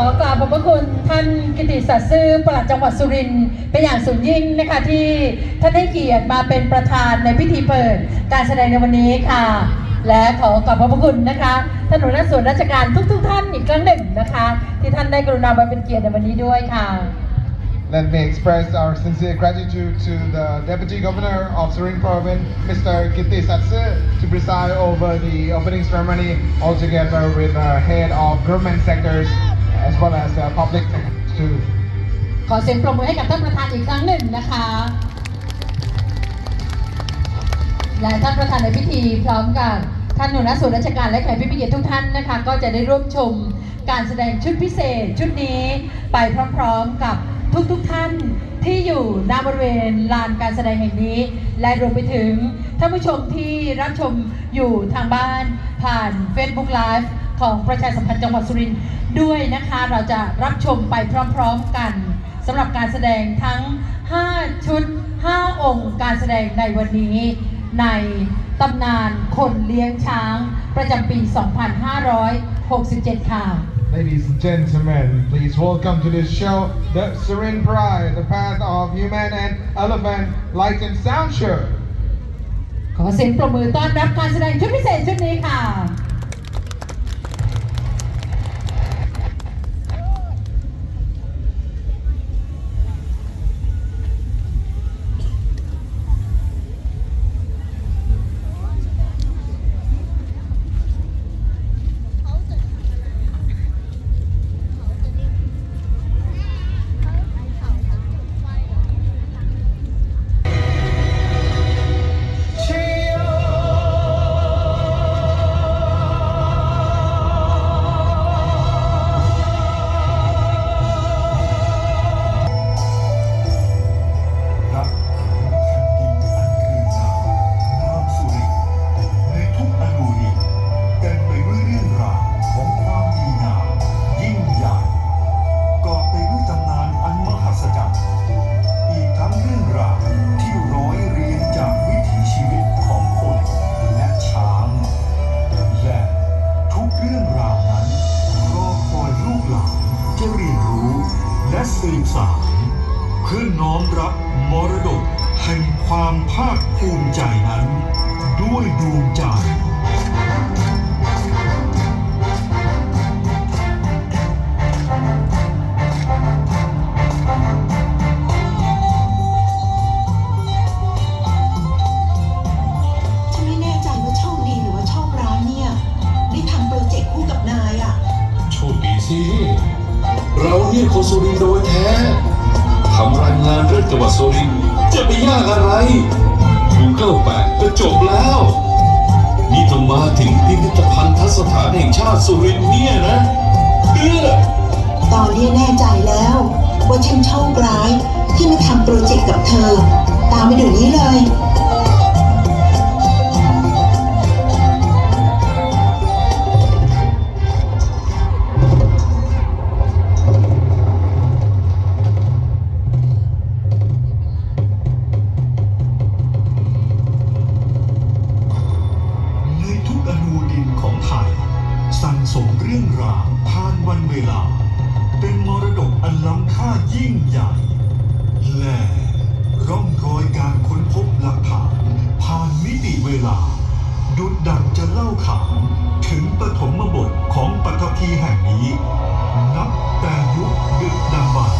ขอกราบขอบพระคุณท่านกิติศักดิ์ซื่อปลัดจังหวัดสุรินทร์เป็นอย่างสูงยิ่งนะคะที่ท่านให้เกียรติมาเป็นประธานในพิธีเปิดการแสดงในวันนี้ค่ะ และขอกราบขอบพระคุณนะคะท่านหัวหน้าส่วนราชการทุกๆทท่านอีกครั้งหนึ่งนะคะ ที่ท่านได้กรุณามาเป็นเกียรติในวันนี้ด้วยค่ะ Let me express our sincere gratitude to the Deputy Governor of Surin Province, Mr. Kitti Satsu, to preside over the opening ceremony altogether with the head of government sectors as well as the public too. ขอเสียงปรบมือให้กับท่านประธานอีกครั้งหนึ่งนะคะและท่านประธานในพิธีพร้อมกับท่านหัวหน้าส่วนราชการและแขกผู้มีเกียรติทุกท่านนะคะ ก็จะได้ร่วมชมการแสดงชุดพิเศษชุดนี้ไปพร้อมๆกับทุกๆท่านที่อยู่ณบริเวณลานการแสดงแห่งนี้ และรวมไปถึงท่านผู้ชมที่รับชมอยู่ทางบ้านผ่าน Facebook Live ของประชาสัมพันธ์จังหวัดสุรินทร์ ด้วยนะคะ เราจะรับชมไปพร้อมๆกันสำหรับการแสดงทั้ง 5 ชุด 5 องค์การแสดงในวันนี้ ในตำนานคนเลี้ยงช้าง ประจำปี 2567 ค่ะ Ladies and gentlemen, please welcome to this show the Surin Pride, the path of human and elephant light and sound show. ขอเสียงปรบมือต้อนรับการแสดงชุดพิเศษชุดนี้ค่ะ สืบสารเพื่อน้อมรับมรดกแห่งความภาคภูมิใจนั้น ด้วยดวงใจ พิพิธภัณฑสถานแห่งชาติสุรินทร์เนี่ยนะเออตอนนี้แน่ใจแล้ว ว่าฉันโชคร้ายที่มาทำโปรเจกต์กับเธอ ตามไปเดี๋ยวนี้เลย เวลา ดุดดังจะเล่าขานถึงปฐมบทของปฐพีแห่งนี้ นับแต่ยุคดึกดำบรร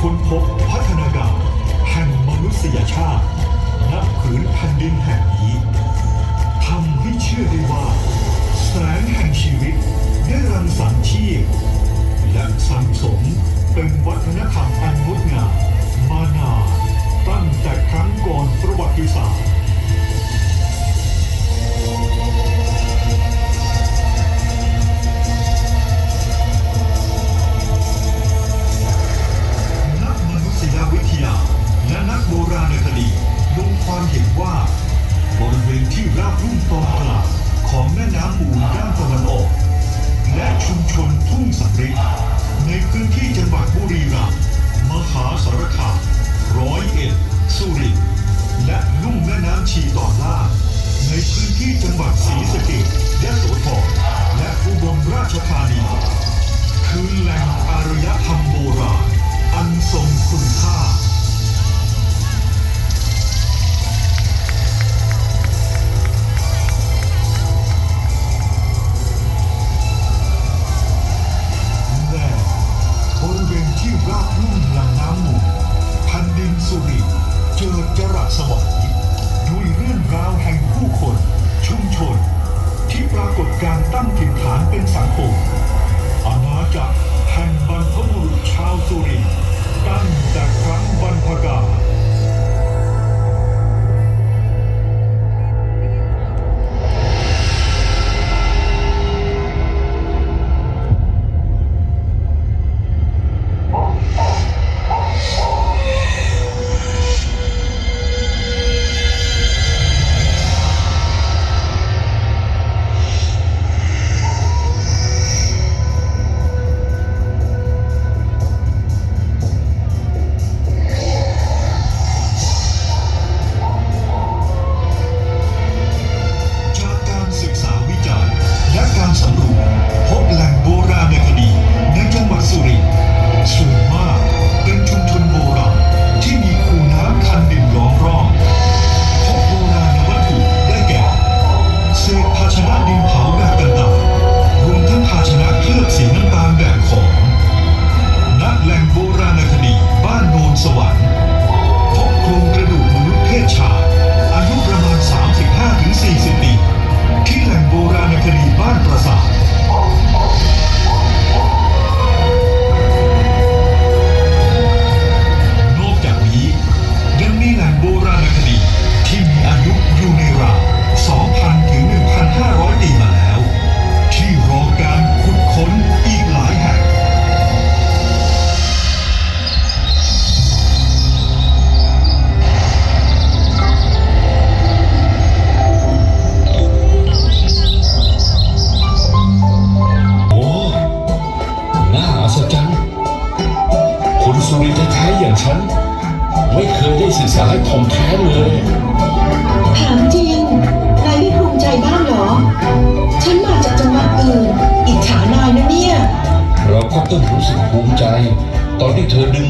ค้นพบพัฒนาการแห่งมนุษยชาติณผืนแผ่นดินแห่งนี้ทำให้เชื่อได้ว่า แสงแห่งชีวิตได้รังสรรค์ชีพและสังสมเป็นวัฒนธรรมอันงดงามมานานตั้งแต่ครั้งก่อน คุณค่าริเขี่ราบลุ่มลำน้ำมูลแผ่นดินสุริเจิจรัสสวรรด้วยเรื่องราวแห่งผู้คน ชุมชน ที่ปรากฏการตั้งถิ่นฐานเป็นสังคม Burra. มแพ้มือถามจริง นายไม่ภูมิใจบ้างหรอ ฉันมาจากจังหวัดอื่น อิจฉานายนะเนี่ย เราก็ต้องรู้สึกภูมิใจ ตอนที่เธอดึง